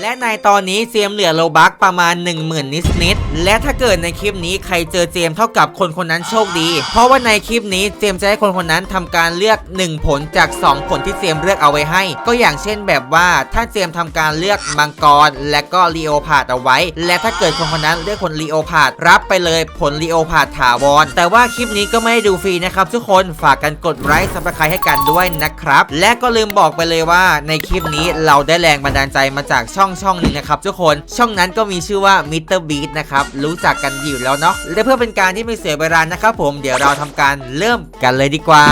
และในตอนนี้เจมเหลือโลบักประมาณ 1 0,000 นิดนิดๆและถ้าเกิดในคลิปนี้ใครเจอเจมเท่ากับคนคนนั้นโชคดี เพราะว่าในคลิปนี้เจมจะให้คนคนนั้นทำการเลือก 1 ผลจาก 2 ผลที่เจมเลือกเอาไว้ให้ ก็อย่างเช่นแบบว่าถ้าเจมส์ทำการเลือกมังกรและก็ลีโอพาดเอาไว้ และถ้าเกิดคนคนนั้นเลือกผลลีโอพาดรับไปเลยผลลีโอพาดถาวร แต่ว่าคลิปนี้ก็ไม่ได้ดูฟรีนะครับทุกคนฝากกันกดไลค์ซับสไครต์ให้กันด้วยนะครับ และก็ลืมบอกไปเลยว่าในคลิปนี้เราได้แรงบันดาลใจมาจากช่องช่องหนึ่งนะครับทุกคนช่องนั้นก็มีชื่อว่า Mr. Beat นะครับรู้จักกันอยู่แล้วเนาะและเพื่อเป็นการที่ไม่เสียเวลานะครับผมเดี๋ยวเราทำการเริ่มกันเลยดีกว่า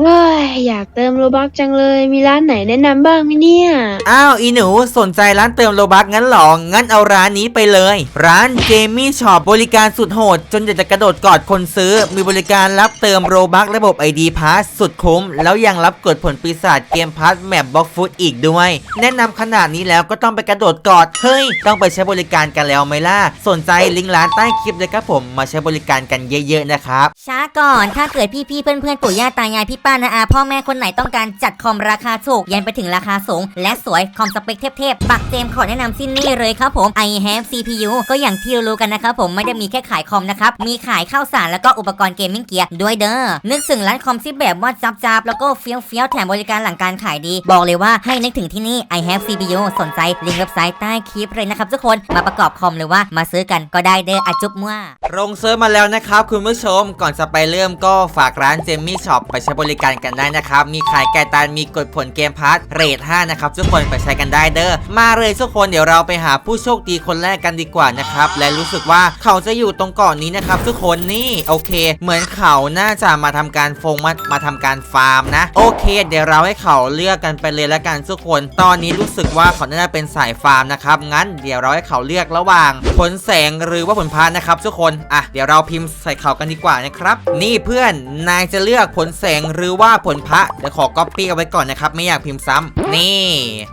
เฮ้ยอยากเติมโลบักจังเลย มีร้านไหนแนะนำบ้างไหมเนี่ย อ้าวอีหนูสนใจร้านเติมโลบักงั้นเหรอ งั้นเอาร้านนี้ไปเลย ร้านเกมมี่ช็อปบริการสุดโหด จนอยากจะกระโดดกอดคนซื้อ มีบริการรับเติมโลบักระบบ ID Pass สุดคุ้ม แล้วยังรับกดผลปีศาจเกมพาสแมปบล็อกฟุตอีกด้วย แนะนำขนาดนี้แล้วก็ต้องไปกระโดดกอด เฮ้ย ต้องไปใช้บริการกันแล้วไหมล่ะ สนใจลิงก์ร้านใต้คลิปเลยครับผม มาใช้บริการกันเยอะ ๆนะครับ ช้าก่อน ถ้าเกิดพี่ๆเพื่อนๆปู่ย่าตายายพี่ป้านาอาพ่อแม่คนไหนต้องการจัดคอมราคาถูก ยันไปถึงราคาสูง และสวยคอมสเปคเทพๆปักเจมขอแนะนำสิ้นนี่เลยครับผม i have CPU ก็อย่างที่รู้กันนะครับผมไม่ได้มีแค่ขายคอมนะครับ มีขายข้าวสารแล้วก็อุปกรณ์เกมมิ่งเกียร์ด้วยเด้อนึกถึงร้านคอมที่แบบว่าจับๆแล้วก็เฟี้ยวเฟี้ยวๆแถมบริการหลังการขายดี บอกเลยว่าให้นึกถึงที่นี่ i have CPU สนใจลิงก์เว็บไซต์ใต้คลิปเลยนะครับทุกคนมาประกอบคอมหรือว่ามาซื้อกันก็ได้เด้ออะจุ๊บมั่วลงเซิร์ฟมาแล้วนะครับคุณผู้ชมก่อนจะไปเริ่มก็ฝากร้านเจมมี่ช็อปไปใช้บริการกันได้นะครับ มีขายไก่ตันมีกดผลเกมพาร์ทเรท5นะครับทุกคนไปใช้กันได้เด้อมาเลยทุกคนเดี๋ยวเราไปหาผู้โชคดีคนแรกกันดีกว่านะครับและรู้สึกว่าเขาจะอยู่ตรงเกาะนนี้นะครับทุกคนนี่โอเค เหมือนเขาน่าจะมาทำการฟงมามาทำการฟาร์มนะ โอเค เดี๋ยวเราให้เขาเลือกกันไปเลยละกันทุกคน ตอนนี้รู้สึกว่าเขาน่าจะเป็นสายฟาร์มนะครับงั้นเดี๋ยวเราให้เขาเลือกระหว่างผลแสงหรือว่าผลพานนะครับทุกคนอะเดี๋ยวเราพิมพ์ใส่เขากันดีกว่านะครับ นี่เพื่อนนายจะเลือกผลแสงหรือือว่าผลพระเดี๋ยวขอก๊อปปี้เอาไว้ก่อนนะครับ ไม่อยากพิมพ์ซ้ำนี่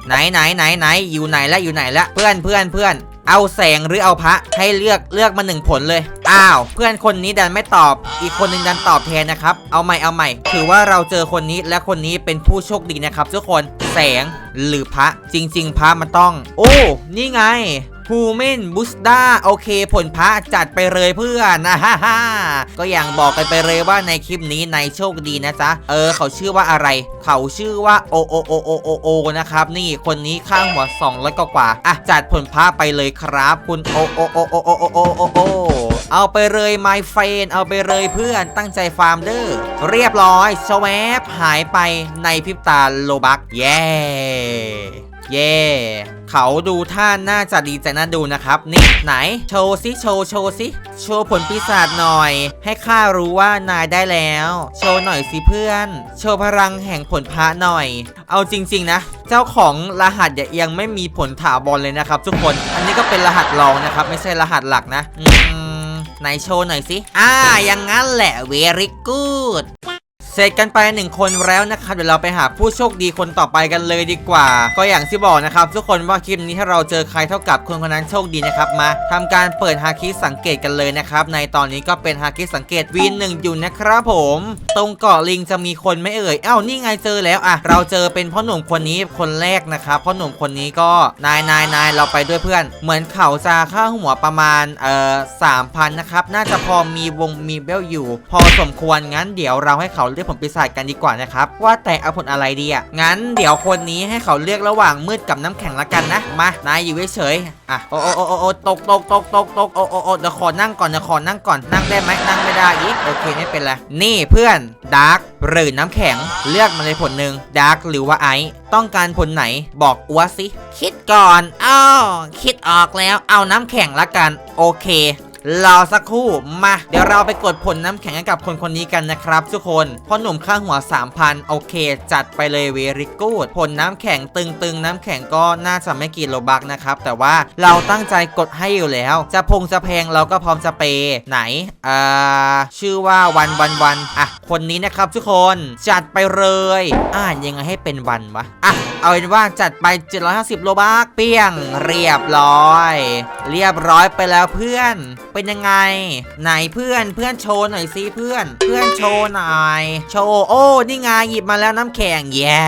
ไหนไหนไหนไหนอยู่ไหนละอยู่ไหนละเพื่อนเพื่อนเพื่อนเอาแสงหรือเอาพระให้เลือกเลือกมาหนึ่งผลเลย อ้าว เพื่อนคนนี้ดันไม่ตอบ อีกคนนึงดันตอบแทนนะครับ เอาใหม่เอาใหม่ ถือว่าเราเจอคนนี้และคนนี้เป็นผู้โชคดีนะครับทุกคนแสงหรือพระจริง ๆ พระมันต้อง โอ้ นี่ไง ฮูเมนบูสดาโอเค ผลพระจัดไปเลยเพื่อนนะฮ่าฮ่าก็อย่างบอกกันไปเลยว่าในคลิปนี้ในโชคดีนะจ๊ะ เออ เขาชื่อว่าอะไร เขาชื่อว่าโอโอโอโอโอโอนะครับ นี่คนนี้ข้างหัว200กว่ากว่าอะจัดผลพระไปเลยครับ คุณโอโอโอโอโอโอโอโอโอเอาไปเลยไมเฟนเอาไปเลยเพื่อนตั้งใจฟาร์มเด้อเรียบร้อยสวปหายไปในพริบตาโลบักเย้ เย่เขาดูท่าน่าจะดีใจน่าดูนะครับ นี่ไหน โชว์ซิโชว์โชว์ซิโชว์ผลปีศาจหน่อย ให้ข้ารู้ว่านายได้แล้ว โชว์หน่อยสิเพื่อน โชว์พลังแห่งผลพระหน่อย เอาจริง ๆ นะ เจ้าของรหัสเนี่ยยังไม่มีผลถาวรเลยนะครับ ทุกคน อันนี้ก็เป็นรหัสรองนะครับ ไม่ใช่รหัสหลักนะ อืมไหนโชว์หน่อยสิอ่าอย่างงั้นแหละ very good เสร็จกันไปหนึ่งคนแล้วนะครับเดี๋ยวเราไปหาผู้โชคดีคนต่อไปกันเลยดีกว่า ก็อย่างที่บอกนะครับ ทุกคนว่าคลิปนี้ถ้าเราเจอใครเท่ากับคนคนนั้นโชคดีนะครับมาทำการเปิดฮาคิสังเกตกันเลยนะครับในตอนนี้ก็เป็นฮาคิสังเกตวีนหนึ่งอยู่นะครับผม ตรงเกาะลิงจะมีคนไม่เอ่ยเอ้านี่ไงเจอแล้วอะเราเจอเป็นพ่อหนุ่มคนนี้คนแรกนะครับพ่อหนุ่มคนนี้ก็นายนายนายเราไปด้วยเพื่อน เหมือนเขาจะค่าหัวประมาณเอ่อสามพันนะครับน่าจะพอมีวงมีเบลอยู่ พอสมควรงั้นเดี๋ยวเราให้เขาเลือกผลปีศาจกันดีกว่านะครับ ว่าแต่เอาผลอะไรดีอะงั้นเดี๋ยวคนนี้ให้เขาเลือกระหว่างมืดกับน้ำแข็งละกันนะมานายอยู่เฉยๆอะโอ้โอ้โอ้โอ้ตกตกตกตกตกโอ้โอ้โอ้เดี๋ยวขอนั่งก่อนเดี๋ยวขอนั่งก่อนนั่งได้ไหมนั่งไม่ได้อีกโอเคไม่เป็นไรนี่เพื่อนดาร์กหรือน้ำแข็งเลือกมาเลยผลหนึ่งดาร์กหรือว่าไอต้องการผลไหนบอกอัวสิคิดก่อนอ้าวคิดออกแล้วเอาน้ำแข็งละกัน โอเค รอสักครู่มา เดี๋ยวเราไปกดผลน้ำแข็งกับคนคนนี้กันนะครับทุกคนพ่อหนุ่มข้างหัว 3,000 โอเค จัดไปเลยเวริกูดผลน้ำแข็งตึงๆ น้ำแข็งก็น่าจะไม่กี่โลบักนะครับ แต่ว่าเราตั้งใจกดให้อยู่แล้ว จะพงจะแพงเราก็พร้อมจะเปย์ไหนอ่าชื่อว่าวันวันวันอะคนนี้นะครับทุกคนจัดไปเลย อ่านยังไงให้เป็นวันวะอะเอาเป็นว่าจัดไป 750 โลบักเปี้ยง เรียบร้อย เรียบร้อยไปแล้วเพื่อนเป็นยังไง ไหนเพื่อนเพื่อนโชว์หน่อยสิเพื่อน เพื่อนโชว์หน่อย โชว์โอ้นี่ไงหยิบมาแล้วน้ำแข็งแย่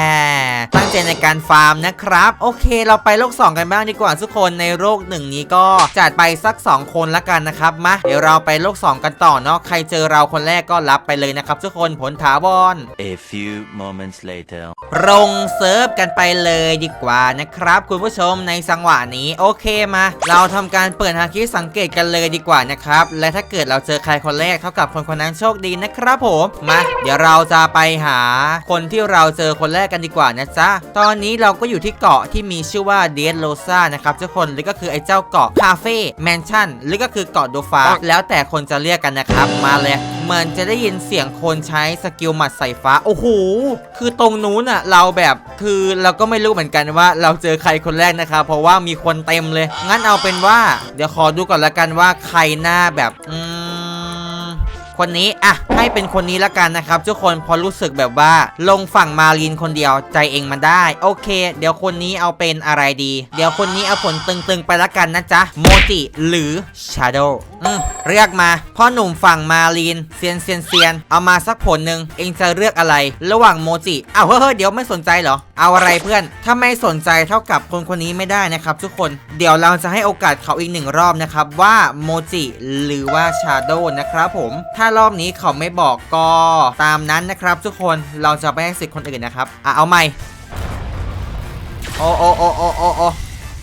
ตั้งใจในการฟาร์มนะครับ โอเค เราไปโลก 2 กันบ้างดีกว่าทุกคนในโลกหนึ่งนี้ก็จัดไปสัก 2 คนละกันนะครับมาเดี๋ยวเราไปโลก 2 กันต่อเนาะใครเจอเราคนแรกก็รับไปเลยนะครับทุกคนผลถาวร A few moments later. ลงเซิร์ฟกันไปเลยดีกว่านะครับ คุณผู้ชมในสังหวะนี้โอเคมา เราทำการเปิดฮาคิสังเกตกันเลยดีกว่านะครับ และถ้าเกิดเราเจอใครคนแรกเท่ากับคนคนนั้นโชคดีนะครับผมมาเดี๋ยวเราจะไปหาคนที่เราเจอคนแรกกันดีกว่านะจ๊ะตอนนี้เราก็อยู่ที่เกาะที่มีชื่อว่าเดนโลซานะครับทุกคนหรือก็คือไอ้เจ้าเกาะคาเฟ่แมนชั่นหรือก็คือเกาะโดฟาแล้วแต่คนจะเรียกกันนะครับมาเลย มือนจะได้ยินเสียงคนใช้สกิลหมัดใส่ฟ้า โอ้โห คือตรงนู้นอะเราแบบคือเราก็ไม่รู้เหมือนกันว่าเราเจอใครคนแรกนะครับเพราะว่ามีคนเต็มเลย งั้นเอาเป็นว่า เดี๋ยวขอดูก่อนละกันว่าใครหน้าแบบ อืม คนนี้อะให้เป็นคนนี้ละกันนะครับทุกคนพอรู้สึกแบบว่า ลงฝั่งมารีนคนเดียวใจเองมันได้ โอเค เดี๋ยวคนนี้เอาเป็นอะไรดี เดี๋ยวคนนี้เอาผลตึงๆไปละกันนะจ๊ะโมจิหรือชาโดอืมเรียกมาพ่อหนุ่มฝั่งมารีนเซียนเซียนเซียนเอามาสักผลหนึ่งเองจะเลือกอะไร ระหว่างโมจิอ้าวเฮ้ยเฮ้ยเดี๋ยวไม่สนใจเหรอเอาอะไรเพื่อน ถ้าไม่สนใจเท่ากับคนคนนี้ไม่ได้นะครับทุกคนเดี๋ยวเราจะให้โอกาสเขาอีกหนึ่งรอบนะครับว่าโมจิหรือว่าชาโดนะครับผมถ้ารอบนี้เขาไม่บอกก็ตามนั้นนะครับทุกคนเราจะไปให้สิทธิ์คนอื่นนะครับอะเอาใหม่โอโอโอโอโอโอ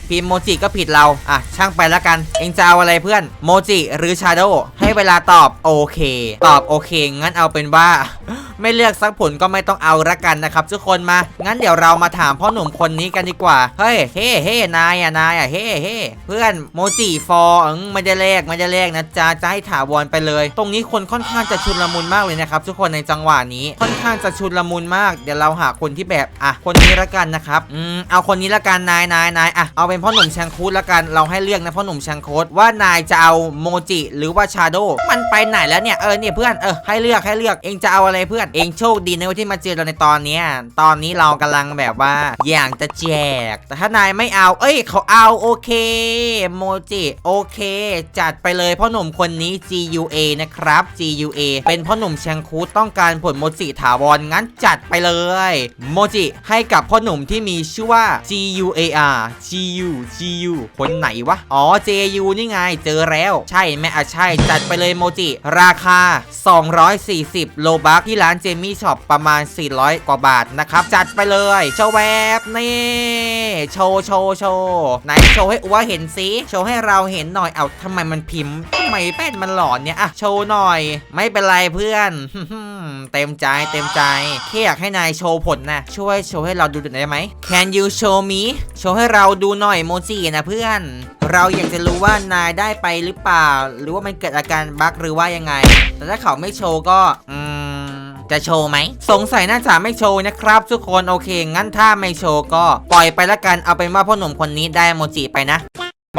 พิมพ์โมจิก็ผิดเรา อะ ช่างไปแล้วกัน เองจะเอาอะไรเพื่อน โมจิหรือชาโดให้เวลาตอบโอเค ตอบโอเค งั้นเอาเป็นว่า ไม่เลือกสักผลก็ไม่ต้องเอาละกันนะครับทุกคนมา งั้นเดี๋ยวเรามาถามพ่อหนุ่มคนนี้กันดีกว่า เฮ้ย เฮ้เฮ้นายอะ นายอะ เฮ้เฮ้เพื่อนโมจิฟอร์อืมไม่ได้เลขไม่ได้เลขนะจ๊ะจะให้ถาวรไปเลย ตรงนี้คนค่อนข้างจะชุนละมุนมากเลยนะครับทุกคนในจังหวะนี้ ค่อนข้างจะชุนละมุนมาก เดี๋ยวเราหาคนที่แบบ อะ คนนี้ละกันนะครับ อืม เอาคนนี้ละกัน นายนายนายอะ เอาเป็นพ่อหนุ่มแชงคูดละกันเราให้เลือกนะพ่อหนุ่มแชงคูดว่านายจะเอาโมจิหรือว่าชาโดมันไปไหนแล้วเนี่ยเออเนี่ยเพื่อนเออให้เลือกให้เลือกเองจะเอาอะไรเพื่อนเองโชคดีนะที่มาเจอเราในตอนนี้ตอนนี้เรากำลังแบบว่าอยากจะแจก แต่ถ้านายไม่เอา เอ้ยเขาเอาโอเคโมจิโอเค จัดไปเลยพ่อหนุ่มคนนี้ GUA นะครับ GUA เป็นพ่อหนุ่มแชงคูดต้องการผลโมจิถาวรงั้นจัดไปเลย โมจิให้กับพ่อหนุ่มที่มีชื่อว่า GUAR GU GU คนไหนวะ อ๋อ JU นี่ไง เจอแล้ว ใช่ไหมอะใช่ จัดไปเลยโมจิ ราคา 240 โลบัคที่ร้านเจมี่ช็อปประมาณ 400 กว่าบาทนะครับ จัดไปเลยโชว์แวบนี่ โชว์โชว์โชว์ไหนโชว์ให้อัวเห็นสิ โชว์ให้เราเห็นหน่อย เอาทำไมมันพิมพ์ทำไมแป้นมันหลอนเนี่ยอะโชว์หน่อย ไม่เป็นไรเพื่อนเต็มใจเต็มใจแค่อยากให้นายโชว์ผลนะ ช่วยโชว์ให้เราดูหน่อยได้ไหม Can you show me โชว์ให้เราดูหน่อยโมจินะเพื่อน เราอยากจะรู้ว่านายได้ไปหรือเปล่า หรือว่ามันเกิดอาการบั๊กหรือว่ายังไง แต่ถ้าเขาไม่โชว์ก็อืมจะโชว์ไหม สงสัยน่าจะไม่โชว์นะครับ ทุกคนโอเค งั้นถ้าไม่โชว์ก็ปล่อยไปละกันเอาเป็นว่าพ่อหนุ่มคนนี้ได้โมจิไปนะ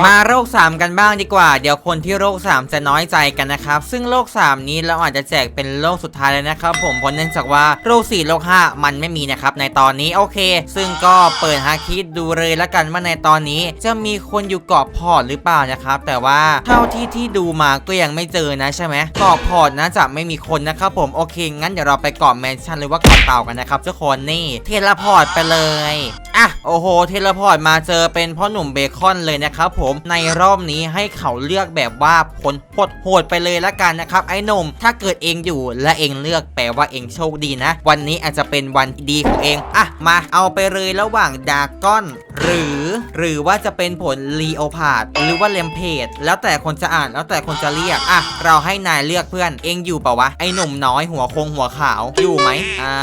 มาโรค 3 กันบ้างดีกว่า เดี๋ยวคนที่โรค 3 จะน้อยใจกันนะครับ ซึ่งโรค 3 นี้เราอาจจะแจกเป็นโรคสุดท้ายเลยนะครับผมเพราะเนื่องจากว่าโรค 4 โรค 5 มันไม่มีนะครับในตอนนี้โอเค ซึ่งก็เปิดฮาคิดดูเลยละกันว่าในตอนนี้ จะมีคนอยู่เกาะพอร์ตหรือเปล่านะครับ แต่ว่าเท่าที่ที่ดูมาก็ยังไม่เจอนะใช่ไหมเกาะพอร์ตนะจะไม่มีคนนะครับผมโอเคงั้นเดี๋ยวเราไปเกาะแมนชั่นหรือว่าเกาะเต่ากันนะครับทุกคนนี่เทเลพอร์ตไปเลย อะโอ้โหเทเลพอร์ตมาเจอเป็นพ่อหนุ่มเบคอนเลยนะครับผมในรอบนี้ให้เขาเลือกแบบว่าผลพดโหดไปเลยละกันนะครับไอ้หนุ่มถ้าเกิดเองอยู่และเองเลือกแปลว่าเองโชคดีนะ วันนี้อาจจะเป็นวันดีของเองอะมาเอาไปเลยระหว่างดาก้อนหรือหรือว่าจะเป็นผลลีโอพาดหรือว่าเลมเพดแล้วแต่คนจะอ่านแล้วแต่คนจะเรียกอะเราให้นายเลือกเพื่อน เองอยู่เปล่าวะไอหนุ่มน้อยหัวคงหัวขาวอยู่ไหมอ่า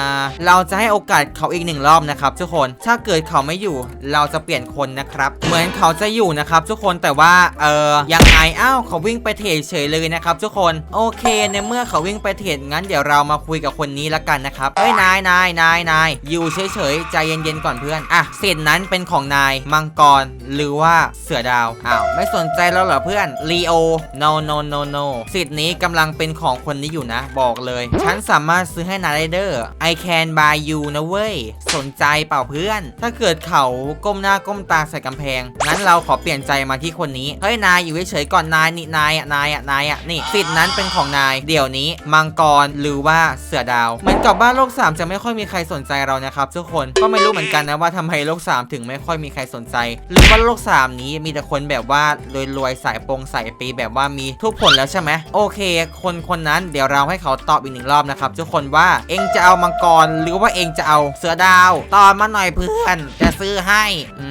เราจะให้โอกาสเขาอีกหนึ่งรอบนะครับทุกคนถ้าเกิดเขาไม่อยู่ เราจะเปลี่ยนคนนะครับ เหมือนเขาจะอยู่นะครับทุกคนแต่ว่าเออยังไงอ้าวเขาวิ่งไปเทเฉยเลยนะครับทุกคนโอเค ในเมื่อเขาวิ่งไปเทรดงั้นเดี๋ยวเรามาคุยกับคนนี้ละกันนะครับเฮ้ยนายนายนายนายอยู่เฉยๆใจเย็นๆก่อนเพื่อนอะเศษนั้นเป็นของของนายมังกรหรือว่าเสือดาวอ้าวไม่สนใจแล้วเหรอเพื่อนลีโอ no no no no สิทธิ์นี้กำลังเป็นของคนนี้อยู่นะ บอกเลย ฉันสามารถซื้อให้นายได้เด้อ I can buy you นะเว้ย สนใจเปล่าเพื่อน ถ้าเกิดเขาก้มหน้าก้มตาใส่กำแพง งั้นเราขอเปลี่ยนใจมาที่คนนี้ เฮ้ย นายอยู่เฉยๆก่อนนายนี่นายอะนายอะนายอะนี่สิทธิ์นั้นเป็นของนาย เดี๋ยวนี้มังกรหรือว่าเสือดาวเหมือนกับบ้าโลก 3 จะไม่ค่อยมีใครสนใจเรานะครับทุกคนก็ไม่รู้เหมือนกันนะว่าทำไมโลก 3 ถึงไม่ค่อยมีใครสนใจ หรือว่าโลก 3 นี้มีแต่คนแบบว่ารวยๆสายปงสายปีแบบว่ามีทุกผลแล้วใช่ไหมโอเค คนคนนั้นเดี๋ยวเราให้เขาตอบอีกหนึ่งรอบนะครับทุกคนว่าเองจะเอามังกรหรือว่าเองจะเอาเสือดาวตอบมาหน่อยเพื่อนจะซื้อให้อื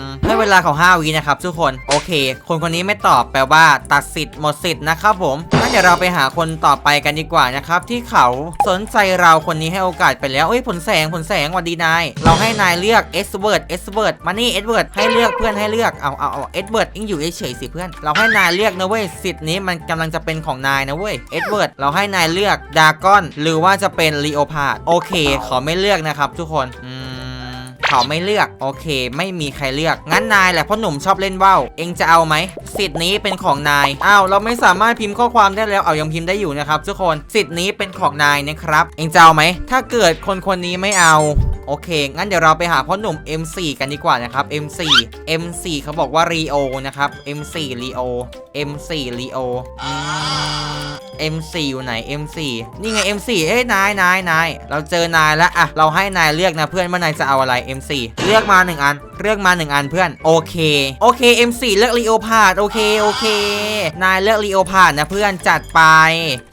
มให้เวลาเขา5วินะครับทุกคน โอเค คนคนนี้ไม่ตอบแปลว่าตัดสิทธิ์หมดสิทธิ์นะครับผม เดี๋ยวเราไปหาคนต่อไปกันดีกว่านะครับที่เขาสนใจเราคนนี้ให้โอกาสไปแล้วเอ้ยผลแสงผลแสงวัดดีนายเราให้นายเลือกเอสเวิร์ดเอสเวิร์ดมานี่เอสเวิร์ดให้เลือกเพื่อนให้เลือกเอาเอาเอาเอสเวิร์ดอิงอยู่เฉยๆสิเพื่อนเราให้นายเลือกนะเว้ยสิทธิ์นี้มันกำลังจะเป็นของนายนะเว้ยเอสเวิร์ดเราให้นายเลือกดากอนหรือว่าจะเป็นลีโอพาดโอเคขอไม่เลือกนะครับทุกคน เขาไม่เลือก โอเค ไม่มีใครเลือก งั้นนายแหละเพราะหนุ่มชอบเล่นว่าวเองจะเอาไหมสิทธิ์นี้เป็นของนายอ้าวเราไม่สามารถพิมพ์ข้อความได้แล้วเอายังพิมพ์ได้อยู่นะครับทุกคนสิทธิ์นี้เป็นของนายนะครับเองจะเอาไหมถ้าเกิดคนคนนี้ไม่เอาโอเค งั้นเดี๋ยวเราไปหาพ่อหนุ่ม M4 กันดีกว่านะครับ M4 M4 เขาบอกว่า Rio นะครับ M4 Rio M4 Rio อืม M4 อยู่ไหน M4 นี่ไง M4 เอ้ยนายนายนายเราเจอนายแล้วอะเราให้นายเลือกนะเพื่อนว่านายจะเอาอะไร M4 เลือกมาหนึ่งอัน เลือกมาหนึ่งอันเพื่อนโอเคโอเค M4 เลือก Leo p a r d โอเคโอเคนายเลือก Leo p a r d นะเพื่อนจัดไป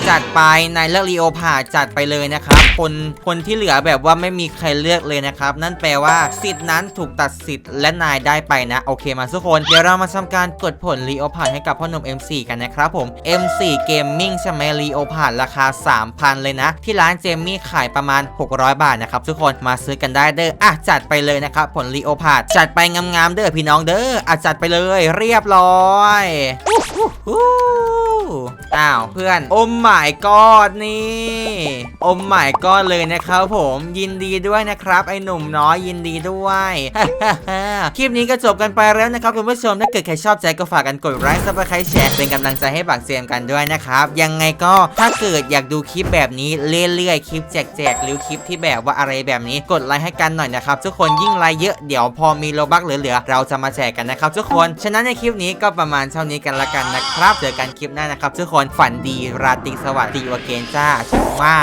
จัดไปนายเลือก Leo p a r d จัดไปเลยนะครับคนคนที่เหลือแบบว่าไม่มีใครเลือกเลยนะครับนั่นแปลว่าสิทธิ์นั้นถูกตัดสิทธิ์และนายได้ไปนะโอเคมาทุกคนเดี๋ยวเรามาทำการกดผล Leo p a r d ให้กับพ่อหนุ่ม M4 กันนะครับผม M4 Gaming ใช่ไหม Leo p a r d ราคา 3,000 เลยนะ ที่ร้านเจมี่ขายประมาณ 600 บาทนะครับทุกคนมาซื้อกันได้เด้ออะจัดไปเลยนะครับผล Leo p a r d จัดไปงามๆเด้อพี่น้องเด้ออะจัดไปเลยเรียบร้อย อ้าวเพื่อนอมหมายกอดนี่อมหมายกอดเลยนะครับผมยินดีด้วยนะครับไอ้หนุ่มน้อยยินดีด้วยคลิปนี้ก็จบกันไปแล้วนะครับคุณผู้ชมถ้าเกิดใครชอบใจก็ฝากกันกดไลค์ซับสไครต์แชร์เป็นกำลังใจให้บักเซียมกันด้วยนะครับ ยังไงก็ถ้าเกิดอยากดูคลิปแบบนี้เรื่อยๆคลิปแจกๆหรือคลิปที่แบบว่าอะไรแบบนี้กดไลค์ให้กันหน่อยนะครับทุกคนยิ่งไลค์เยอะเดี๋ยวพอมีโลบักเหลือๆเราจะมาแจกกันนะครับทุกคน ฉะนั้นในคลิปนี้ก็ประมาณเท่านี้กันละกันนะครับเจอกันคลิปหน้านะครับทุกคนฝันดีราตรีสวัสดีวเกนจ้าชัว่า